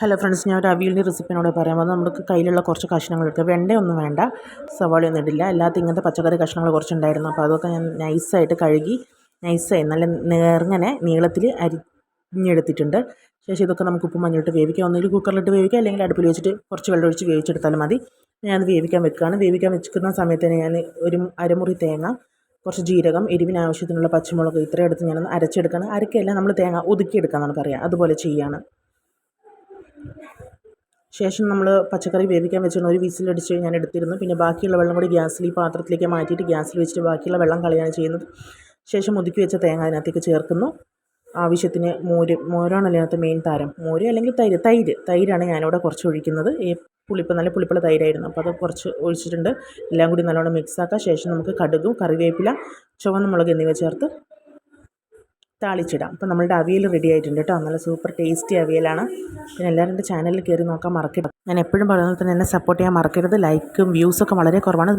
Hello friends ഞാൻ ഒരു അവിയലിന്റെ റെസിപ്പിനോട് പറയാൻ വന്നത് നമുക്ക് കയ്യിലുള്ള കുറച്ച് കഷ്ണങ്ങൾ എടുക്കുക വെണ്ടയൊന്നും വേണ്ട സവാളയൊന്നും ഇടില്ല. അല്ലാത്ത ഇങ്ങനത്തെ പച്ചക്കറി കഷ്ണങ്ങൾ കുറച്ചുണ്ടായിരുന്നു. അപ്പോൾ അതൊക്കെ ഞാൻ നൈസായിട്ട് കഴുകി നൈസായി നല്ല നേർങ്ങനെ നീളത്തിൽ അരിഞ്ഞെടുത്തിട്ടുണ്ട്. ശേഷം ഇതൊക്കെ നമുക്ക് ഉപ്പ് മഞ്ഞളിട്ട് വേവിക്കാം. ഒന്നുകിൽ കുക്കറിലിട്ട് വേവിക്കാം അല്ലെങ്കിൽ അടുപ്പിൽ വെച്ചിട്ട് കുറച്ച് വെള്ളം ഒഴിച്ച് വേവിച്ചെടുത്താലും മതി. ഞാനത് വേവിക്കാൻ വെക്കുകയാണ്. വേവിക്കാൻ വെച്ചിരിക്കുന്ന സമയത്ത് ഞാൻ ഒരു അരമുറി തേങ്ങ കുറച്ച് ജീരകം എരിവിന് ആവശ്യത്തിനുള്ള പച്ചമുളക് ഇത്രയും എടുത്ത് ഞാനൊന്ന് അരച്ചെടുക്കണം അരക്കല്ല നമ്മൾ തേങ്ങ ഒതുക്കിയെടുക്കാമെന്നാണ് പറയുക. അതുപോലെ ചെയ്യുകയാണ്. ശേഷം നമ്മൾ പച്ചക്കറി വേവിക്കാൻ വെച്ചിരുന്ന ഒരു വിസിലടിച്ച് ഞാൻ എടുത്തിരുന്നു. പിന്നെ ബാക്കിയുള്ള വെള്ളം കൂടി ഗ്യാസിൽ ഈ പാത്രത്തിലേക്ക് മാറ്റിയിട്ട് ഗ്യാസിൽ വെച്ചിട്ട് ബാക്കിയുള്ള വെള്ളം കളയാണ് ചെയ്യുന്നത്. ശേഷം ഒതുക്കി വെച്ച തേങ്ങ അതിനകത്തേക്ക് ചേർക്കുന്നു. ആവശ്യത്തിന് മോര് മോരാണല്ലോ അതിനകത്ത് മെയിൻ താരം. മോര് അല്ലെങ്കിൽ തൈര് തൈര് തൈരാണ് ഞാനിവിടെ കുറച്ച് ഒഴിക്കുന്നത്. ഈ പുളിപ്പ് നല്ല പുളിപ്പുള്ള തൈരായിരുന്നു. അപ്പോൾ അത് കുറച്ച് ഒഴിച്ചിട്ടുണ്ട്. എല്ലാം കൂടി നല്ലോണം മിക്സ് ആക്കുക ശേഷം നമുക്ക് കടുകും കറിവേപ്പില ചുവന്ന മുളക് എന്നിവ ചേർത്ത് താളിച്ചിടാം. അപ്പോൾ നമ്മളുടെ അവിയൽ റെഡി ആയിട്ടുണ്ട് കേട്ടോ. നല്ല സൂപ്പർ ടേസ്റ്റി അവിയലാണ്. പിന്നെ എല്ലാവരും എന്റെ ചാനലിൽ കയറി നോക്കാൻ മറക്കരുത്. ഞാൻ എപ്പോഴും പറയുന്നത് തന്നെ എന്നെ സപ്പോർട്ട് ചെയ്യാൻ മറക്കരുത്. ലൈക്കും വ്യൂസൊക്കെ വളരെ കുറവാണ്.